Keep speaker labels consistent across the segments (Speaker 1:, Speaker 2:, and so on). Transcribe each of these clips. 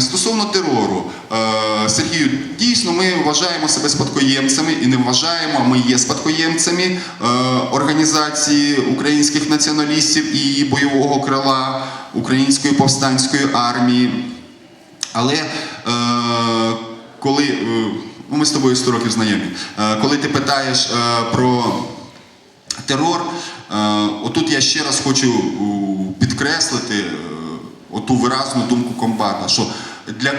Speaker 1: Стосовно терору, е, Сергію, дійсно ми вважаємо себе спадкоємцями і не вважаємо, ми є спадкоємцями е, організації українських націоналістів і бойового крила Української повстанської армії. Але е, коли ну, ми з тобою 100 років знайомі, коли ти питаєш про терор, отут я ще раз хочу підкреслити оту виразну думку комбата, що для,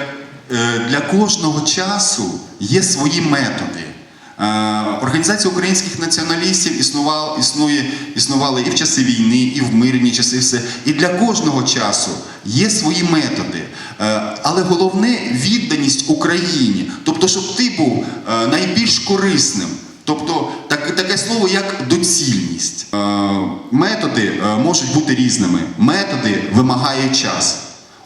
Speaker 1: е, для кожного часу є свої методи. Е, Організація українських націоналістів існувала, існує, існувала і в часи війни, і в мирні часи. Все. І для кожного часу є свої методи. Е, Але головне відданість Україні. Тобто, щоб ти був найбільш корисним. Тобто таке слово як доцільність. Е, Методи е, можуть бути різними. Методи вимагає час.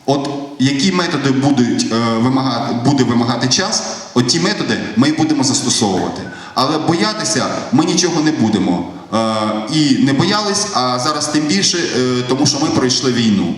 Speaker 1: От які методи будуть е, вимагати, буде вимагати час, от ті методи ми будемо застосовувати. Але боятися ми нічого не будемо. І не боялись, а зараз тим більше, тому що ми пройшли війну.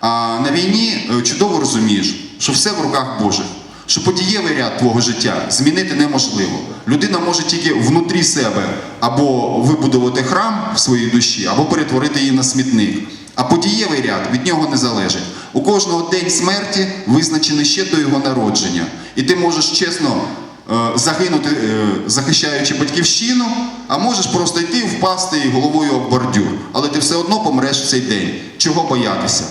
Speaker 1: А на війні чудово розумієш, що все в руках Божих. Що подієвий ряд твого життя змінити неможливо. Людина може тільки внутрі себе або вибудувати храм в своїй душі, або перетворити її на смітник. А подієвий ряд від нього не залежить. У кожного день смерті визначений ще до його народження. І ти можеш чесно е, загинути, е, захищаючи батьківщину, а можеш просто йти, впасти головою об бордюр. Але ти все одно помреш в цей день. Чого боятися?